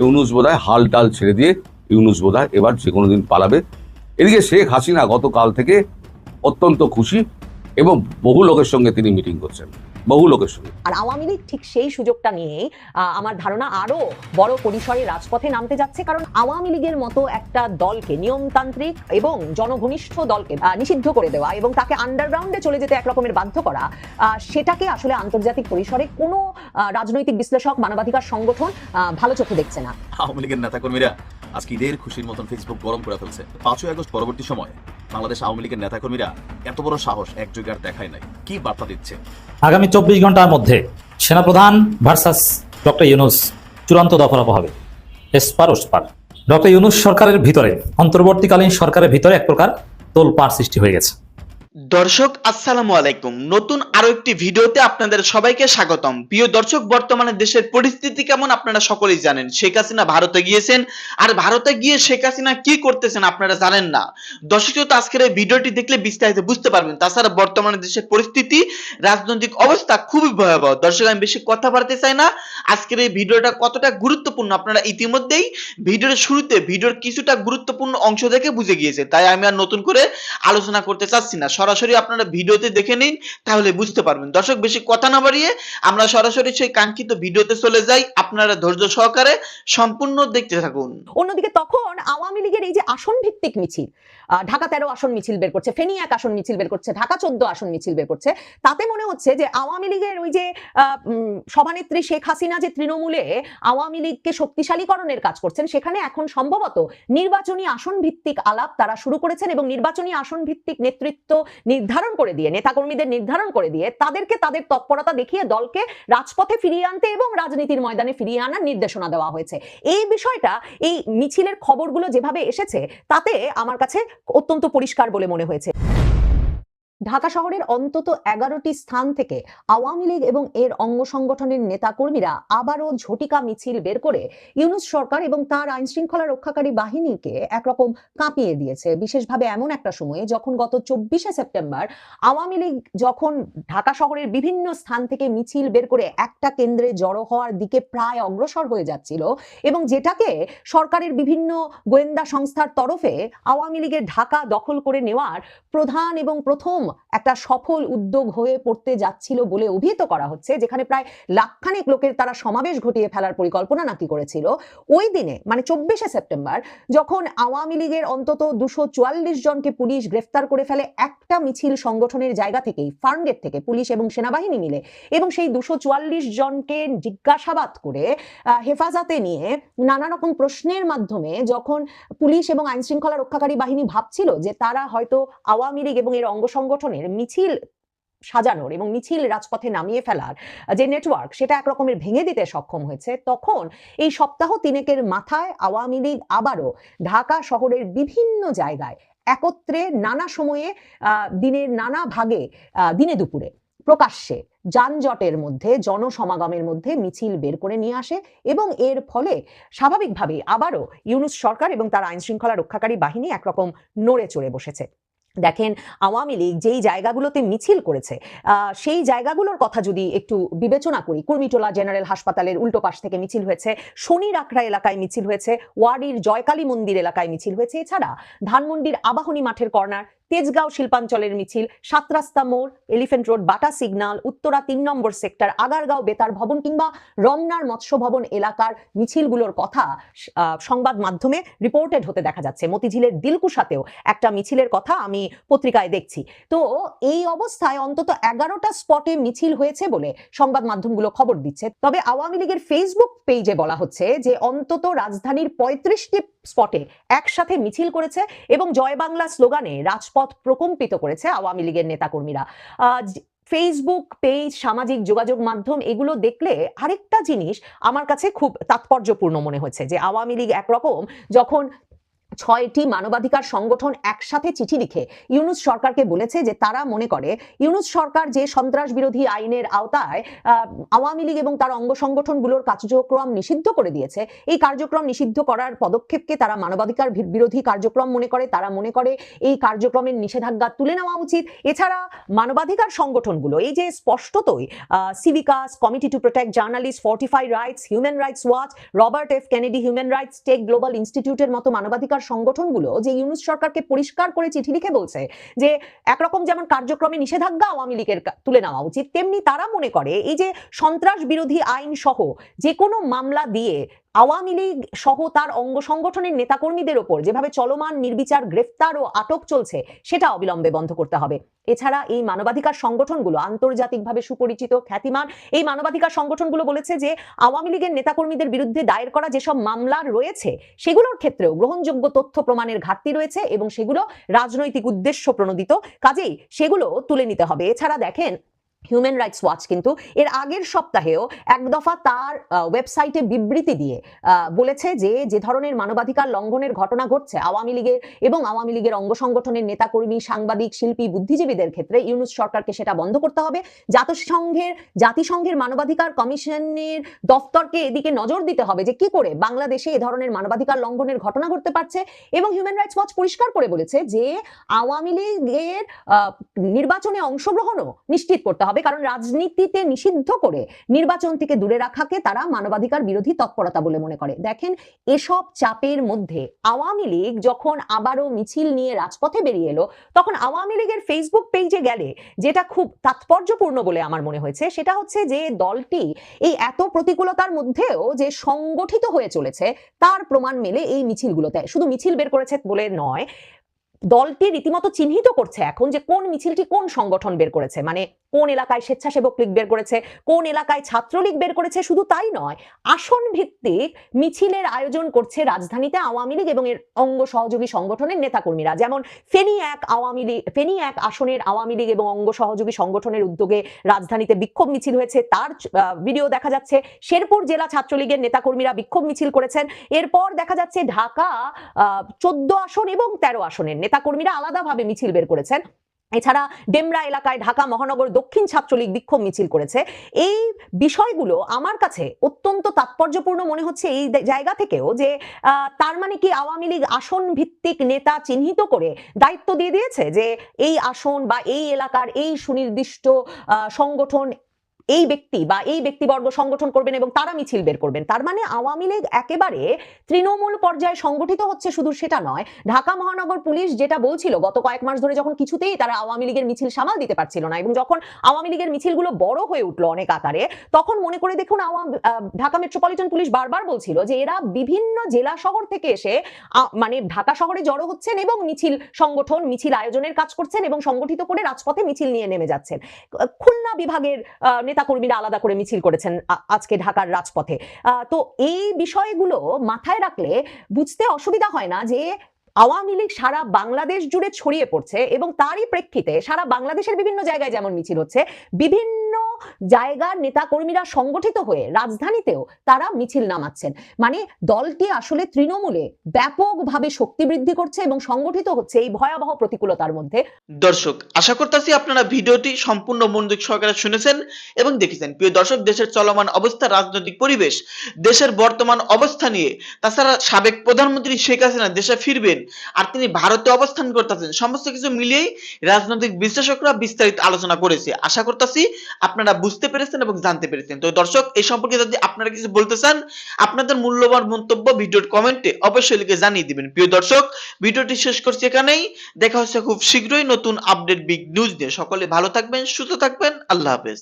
ইউনুস বোধহয় হাল টাল ছেড়ে দিয়ে ইউনুস বোধহয় এবার যে কোনো দিন পালাবে। এদিকে শেখ হাসিনা গতকাল থেকে অত্যন্ত খুশি এবং বহু লোকের সঙ্গে তিনি মিটিং করছেন। বহু লোকের সঙ্গে। আর আওয়ামী লীগ ঠিক সেই সুযোগটা নিয়েই আমার ধারণা আরও বড় পরিসরে রাজপথে নামতে যাচ্ছে কারণ আওয়ামী লীগের মতো একটা দলকে নিয়মতান্ত্রিক এবং জনঘনিষ্ঠ দলকে নিষিদ্ধ করে দেওয়া এবং তাকে আন্ডারগ্রাউন্ডে চলে যেতে এক রকমের বাধ্য করা আহ, সেটাকে আসলে আন্তর্জাতিক পরিসরে কোনো রাজনৈতিক বিশ্লেষক মানবাধিকার সংগঠন ভালো চোখে দেখছে না। আওয়ামী লীগের নেতাকর্মীরা আজকে ঈদের খুশির মতন ফেসবুক গরম করে ফেলছে। পাঁচই আগস্ট পরবর্তী সময়। বাংলাদেশ আওয়ামী লীগের নেতাকর্মীরা এত বড় সাহস একযোগে আর দেখায় নাই। কি বার্তা দিচ্ছে? আগামী চব্বিশ ঘণ্টার মধ্যে সেনাপ্রধান ভার্সাস ডক্টর ইউনুস চূড়ান্ত দফলাপ হবে এসপার ওসপার ডক্টর ইউনুস সরকারের ভিতরে, অন্তর্বর্তীকালীন সরকারের ভিতরে এক প্রকার তোলপাড় সৃষ্টি হয়ে গেছে। দর্শক, আসসালামু আলাইকুম। নতুন আরও একটি ভিডিওতে আপনাদের সবাইকে স্বাগতম। প্রিয় দর্শক, বর্তমানে দেশের পরিস্থিতি কেমন আপনারা সকলেই জানেন। শেখ হাসিনা ভারতে গিয়েছেন। আর ভারতে গিয়ে শেখ হাসিনা কি করতেছেন আপনারা জানেন না। দর্শক তো আজকের এই ভিডিওটি দেখলে বিস্তারিত বুঝতে পারবেন, তাছাড়া বর্তমানে দেশের পরিস্থিতি, রাজনৈতিক অবস্থা খুবই ভয়াবহ। দর্শক, আমি বেশি কথা বাড়তে চাই না। আজকের এই ভিডিওটা কতটা গুরুত্বপূর্ণ আপনারা ইতিমধ্যেই ভিডিওর শুরুতে, ভিডিওর কিছুটা গুরুত্বপূর্ণ অংশ দেখে বুঝে গিয়েছে। তাই আমি আর নতুন করে আলোচনা করতে চাচ্ছি না। সরাসরি আপনারা ভিডিওতে দেখে নিন, তাহলে বুঝতে পারবেন। দর্শক, বেশি কথা না বাড়িয়ে আমরা সরাসরি সেই কাঙ্ক্ষিত ভিডিওতে চলে যাই। আপনারা ধৈর্য সহকারে সম্পূর্ণ দেখতে থাকুন। অন্যদিকে তখন আওয়ামী লীগের এই যে আসন ভিত্তিক মিছিল ঢাকা তেরো আসন মিছিল বের করছে, ফেনী এক আসন মিছিল বের করছে, ঢাকা চোদ্দ আসন মিছিল বের করছে, তাতে মনে হচ্ছে যে আওয়ামী লীগের ওই যে সভানেত্রী শেখ হাসিনা যে তৃণমূলে আওয়ামী লীগকে শক্তিশালীকরণের কাজ করছেন, সেখানে এখন সম্ভবত নির্বাচনী আসন ভিত্তিক আলাপ তারা শুরু করেছেন এবং নির্বাচনী আসন ভিত্তিক নেতৃত্ব নির্ধারণ করে দিয়ে, নেতাকর্মীদের নির্ধারণ করে দিয়ে তাদেরকে তাদের তৎপরতা দেখিয়ে দলকে রাজপথে ফিরিয়ে আনতে এবং রাজনীতির ময়দানে ফিরিয়ে আনার নির্দেশনা দেওয়া হয়েছে। এই বিষয়টা, এই মিছিলের খবরগুলো যেভাবে এসেছে, তাতে আমার কাছে অত্যন্ত পরিষ্কার বলে মনে হয়েছে। ঢাকা শহরের অন্তত এগারোটি স্থান থেকে আওয়ামী লীগ এবং এর অঙ্গ সংগঠনের নেতাকর্মীরা আবারও ঝটিকা মিছিল বের করে ইউনুস সরকার এবং তার আইন শৃঙ্খলা রক্ষাকারী বাহিনীকে একরকম কাঁপিয়ে দিয়েছে। বিশেষভাবে এমন একটা সময়ে যখন গত চব্বিশে সেপ্টেম্বর আওয়ামী লীগ যখন ঢাকা শহরের বিভিন্ন স্থান থেকে মিছিল বের করে একটা কেন্দ্রে জড়ো হওয়ার দিকে প্রায় অগ্রসর হয়ে যাচ্ছিল এবং যেটাকে সরকারের বিভিন্ন গোয়েন্দা সংস্থার তরফে আওয়ামী লীগের ঢাকা দখল করে নেওয়ার প্রধান এবং প্রথম একটা সফল উদ্যোগ হয়ে পড়তে যাচ্ছিল বলে অভিহিত করা হচ্ছে, যেখানে প্রায় লাখখানেক লোকের তারা সমাবেশ ঘটিয়ে ফেলার পরিকল্পনা নাকি করেছিল। ওই দিনে মানে চব্বিশে সেপ্টেম্বর, যখন আওয়ামী লীগের অন্তত দুশো চুয়াল্লিশ জনকে পুলিশ গ্রেফতার করে ফেলে, একটা মিছিল সংগঠনের জায়গা থেকেই, ফার্মগেট থেকে পুলিশ এবং সেনাবাহিনী মিলে, এবং সেই দুশো চুয়াল্লিশ জনকে জিজ্ঞাসাবাদ করে হেফাজতে নিয়ে নানা রকম প্রশ্নের মাধ্যমে যখন পুলিশ এবং আইনশৃঙ্খলা রক্ষাকারী বাহিনী ভাবছিল যে তারা হয়তো আওয়ামী লীগ এবং এর অঙ্গ সংগঠনের মিছিল সাজানোর এবং মিছিল রাজপথে নামিয়ে ফেলার যে নেটওয়ার্ক সেটা এক রকমের ভেঙে দিতে সক্ষম হয়েছে, তখন এই সপ্তাহ তিনেকের মাথায় আওয়ামী লীগ আবারও ঢাকা শহরের বিভিন্ন জায়গায় একত্রে নানা সময়ে দিনের নানা ভাগে দিনে দুপুরে প্রকাশ্যে যানজটের মধ্যে, জনসমাগমের মধ্যে মিছিল বের করে নিয়ে আসে এবং এর ফলে স্বাভাবিকভাবেই আবারও ইউনুস সরকার এবং তার আইনশৃঙ্খলা রক্ষাকারী বাহিনী একরকম নড়ে চড়ে বসেছে। দেখেন, আওয়ামী লীগ যেই জায়গাগুলোতে মিছিল করেছে সেই জায়গাগুলোর কথা যদি একটু বিবেচনা করি, কুর্মিটোলা জেনারেল হাসপাতালের উল্টো পাশ থেকে মিছিল হয়েছে শনি আখড়া এলাকায় মিছিল হয়েছে, ওয়ারির জয়কালী মন্দির এলাকায় মিছিল হয়েছে। এছাড়া ধানমন্ডির আবাহনী মাঠের কর্নার তেজগাঁও শিল্পাঞ্চলের মিছিল সাত রাস্তা মোড়, Elephant Road, Bata signal Uttara তিন নম্বর সেক্টর, আগারগাঁও বেতার ভবন কিংবা রমনার মৎস্য ভবন এলাকার মিছিলগুলোর কথা সংবাদ মাধ্যমে রিপোর্টেড হতে দেখা যাচ্ছে। মতিঝিলের দিলকুশাতেও একটা মিছিলের কথা আমি পত্রিকায় দেখছি। তো এই অবস্থায় অন্তত এগারোটা স্পটে মিছিল হয়েছে বলে সংবাদ মাধ্যমগুলো খবর দিচ্ছে। তবে আওয়ামী লীগের ফেসবুক পেজে বলা হচ্ছে যে অন্তত রাজধানীর পঁয়ত্রিশটি স্পটে একসাথে মিছিল করেছে এবং জয় বাংলা স্লোগানে রাজপথ প্রকম্পিত করেছে আওয়ামী লীগের নেতাকর্মীরা। ফেসবুক পেজ সামাজিক যোগাযোগ মাধ্যম এগুলো দেখলে আরেকটা জিনিস আমার কাছে খুব তাৎপর্যপূর্ণ মনে হচ্ছে যে আওয়ামী লীগ একরকম যখন ছয়টি মানবাধিকার সংগঠন একসাথে চিঠি লিখে ইউনুস সরকারকে বলেছে যে তারা মনে করে ইউনুস সরকার যে সন্ত্রাস বিরোধী আইনের আওতায় আওয়ামী লীগ এবং তার অঙ্গ সংগঠনগুলোর কার্যক্রম নিষিদ্ধ করে দিয়েছে। এই কার্যক্রম নিষিদ্ধ করার পদক্ষেপকে তারা মানবাধিকার বিরোধী কার্যক্রম মনে করে, তারা মনে করে এই কার্যক্রমের নিষেধাজ্ঞা তুলে নেওয়া উচিত। এছাড়া মানবাধিকার সংগঠনগুলো, এই যে স্পষ্টতই সিভিকাস Committee to Protect Journalist Fortify Rights Human Rights Watch Robert F Kennedy Human Rights Tech Global ইনস্টিটিউটের মতো মানবাধিকার সংগঠনগুলো যে ইউনুস সরকারকে পরিষ্কার করে চিঠি লিখে বলছে যে একরকম যেমন কার্যক্রমে নিষেধাজ্ঞা আওয়ামী লীগের তুলে নেওয়া উচিত, তেমনি তারা মনে করে এই যে সন্ত্রাস বিরোধী আইন সহ যে কোনো মামলা দিয়ে আওয়ামী লীগ সহ তার অঙ্গ সংগঠনের নেতাকর্মীদের ওপর যেভাবে চলমান নির্বিচার গ্রেফতার ও আটক চলছে, সেটা অবিলম্বে বন্ধ করতে হবে। এছাড়া এই মানবাধিকার সংগঠনগুলো আন্তর্জাতিকভাবে সুপরিচিত, খ্যাতিমান, এই মানবাধিকার সংগঠনগুলো বলেছে যে, আওয়ামী লীগের নেতাকর্মীদের বিরুদ্ধে দায়ের করা যেসব মামলা রয়েছে, সেগুলোর ক্ষেত্রেও গ্রহণযোগ্য তথ্য প্রমাণের ঘাটতি রয়েছে এবং সেগুলো রাজনৈতিক উদ্দেশ্য প্রণোদিত। কাজেই সেগুলো তুলে নিতে হবে। এছাড়া দেখেন হিউম্যান রাইটস ওয়াচ কিন্তু এর আগের সপ্তাহেও এক দফা তার ওয়েবসাইটে বিবৃতি দিয়ে বলেছে যে যে ধরনের মানবাধিকার লঙ্ঘনের ঘটনা ঘটছে আওয়ামী লীগের এবং আওয়ামী লীগের অঙ্গ সংগঠনের নেতাকর্মী, সাংবাদিক, শিল্পী, বুদ্ধিজীবীদের ক্ষেত্রে ইউনুস সরকারকে সেটা বন্ধ করতে হবে। জাতিসংঘের জাতিসংঘের মানবাধিকার কমিশনের দফতরকে এদিকে নজর দিতে হবে যে কি করে বাংলাদেশে এ ধরনের মানবাধিকার লঙ্ঘনের ঘটনা ঘটতে পারছে এবং হিউম্যান রাইটস ওয়াচ পরিষ্কার করে বলেছে যে আওয়ামী লীগের নির্বাচনে অংশগ্রহণও নিশ্চিত করতে হবে। কারণ রাজনীতিতে নিষিদ্ধ করে নির্বাচন থেকে দূরে রাখাকে তারা মানবাধিকার বিরোধী তৎপরতা বলে মনে করে। দেখেন, এসব চাপের মধ্যে আওয়ামী লীগ যখন আবারও মিছিল নিয়ে রাজপথে বেরিয়ে এলো, তখন আওয়ামী লীগের ফেসবুক পেজে গেলে যেটা খুব তাৎপর্যপূর্ণ বলে আমার মনে হয়েছে, সেটা হচ্ছে যে দলটি এই এত প্রতিকূলতার মধ্যেও যে সংগঠিত হয়ে চলেছে, তার প্রমাণ মেলে এই মিছিলগুলোতে। শুধু মিছিল বের করেছে বলে নয় দলটি রীতিমতো চিহ্নিত করছে এখন যে কোন মিছিলটি কোন সংগঠন বের করেছে। মানে কোন এলাকায় স্বেচ্ছাসেবক লীগ বের করেছে, কোন এলাকায় ছাত্রলীগ বের করেছে, শুধু তাই নয়, আসন ভিত্তিক মিছিলের আয়োজন করছে রাজধানীতে আওয়ামী লীগ এবং এর অঙ্গ সহযোগী সংগঠনের নেতাকর্মীরা। যেমন ফেনী এক আওয়ামী লীগ, ফেনী এক আসনের আওয়ামী লীগ এবং অঙ্গ সহযোগী সংগঠনের উদ্যোগে রাজধানীতে বিক্ষোভ মিছিল হয়েছে। তার ভিডিও দেখা যাচ্ছে। শেরপুর জেলা ছাত্রলীগের নেতাকর্মীরা বিক্ষোভ মিছিল করেছেন। এরপর দেখা যাচ্ছে ঢাকা চোদ্দ আসন এবং তেরো আসনের নেতাকর্মীরা আলাদাভাবে মিছিল বের করেছেন। এছাড়া ডেমরা এলাকায় ঢাকা মহানগর দক্ষিণ ছাত্রলীগ বিক্ষোভ মিছিল করেছে। এই বিষয়গুলো আমার কাছে অত্যন্ত তাৎপর্যপূর্ণ মনে হচ্ছে এই জায়গা থেকেও যে তার মানে কি আওয়ামী লীগ আসন ভিত্তিক নেতা চিহ্নিত করে দায়িত্ব দিয়ে দিয়েছে যে, এই আসন বা এই এলাকার এই সুনির্দিষ্ট সংগঠন এই ব্যক্তি বা এই ব্যক্তিবর্গ সংগঠন করবেন এবং তারা মিছিল বের করবেন। তার মানে আওয়ামী লীগ একেবারে তৃণমূল পর্যায়ে সংগঠিত হচ্ছে শুধু সেটা নয়। ঢাকা মহানগর পুলিশ যেটা বলছিল, গত কয়েক মাস ধরে যখন কিছুতেই তারা আওয়ামী লীগের মিছিল সামাল দিতে পারছিল না এবং যখন আওয়ামী লীগের মিছিলগুলো বড় হয়ে উঠল অনেক আকারে, তখন মনে করে দেখুন ঢাকা মেট্রোপলিটন পুলিশ বারবার বলছিল যে এরা বিভিন্ন জেলা শহর থেকে এসে মানে ঢাকা শহরে জড়ো হচ্ছেন এবং মিছিল সংগঠন, মিছিল আয়োজনের কাজ করছেন এবং সংগঠিত করে রাজপথে মিছিল নিয়ে নেমে যাচ্ছেন। খুলনা বিভাগের নেতাকর্মীরা আলাদা করে মিছিল করেছেন আজকে ঢাকার রাজপথে। তো এই বিষয়গুলো মাথায় রাখলে বুঝতে অসুবিধা হয় না যে আওয়ামী লীগ সারা বাংলাদেশ জুড়ে ছড়িয়ে পড়ছে এবং তারই প্রেক্ষিতে সারা বাংলাদেশের বিভিন্ন জায়গায় যেমন মিছিল হচ্ছে, বিভিন্ন জায়গার নেতাকর্মীরা সংগঠিত হয়ে রাজধানীতেও তারা মিছিল নামাচ্ছেন। মানে দলটি আসলে তৃণমূলে ব্যাপকভাবে শক্তি বৃদ্ধি করছে এবং সংগঠিত হচ্ছে এই ভয়াবহ প্রতিকূলতার মধ্যে। দর্শক, আশা করতেছি আপনারা ভিডিওটি সম্পূর্ণ মনোযোগ সহকারে শুনেছেন এবং দেখেছেন। প্রিয় দর্শক, দেশের চলমান অবস্থা, রাজনৈতিক পরিবেশ, দেশের বর্তমান অবস্থা নিয়ে, তাছাড়া সাবেক প্রধানমন্ত্রী শেখ হাসিনা দেশে ফিরবেন আর তিনি ভারতে অবস্থান করতেছেন, সমস্ত কিছু মিলিয়েই রাজনৈতিক বিশ্লেষকরা বিস্তারিত আলোচনা করেছে। আশা করতেছি আপনারা বুঝতে পেরেছেন এবং জানতে পেরেছেন। তো দর্শক, এই সম্পর্কে যদি আপনারা কিছু বলতে চান, আপনাদের মূল্যবান মন্তব্য ভিডিওর কমেন্টে অবশ্যই লিখে জানিয়ে দিবেন। প্রিয় দর্শক, ভিডিওটি শেষ করছি এখানেই। দেখা হচ্ছে খুব শীঘ্রই নতুন আপডেট বিগ নিউজ নিয়ে। সকলে ভালো থাকবেন, সুস্থ থাকবেন। আল্লাহ হাফেজ।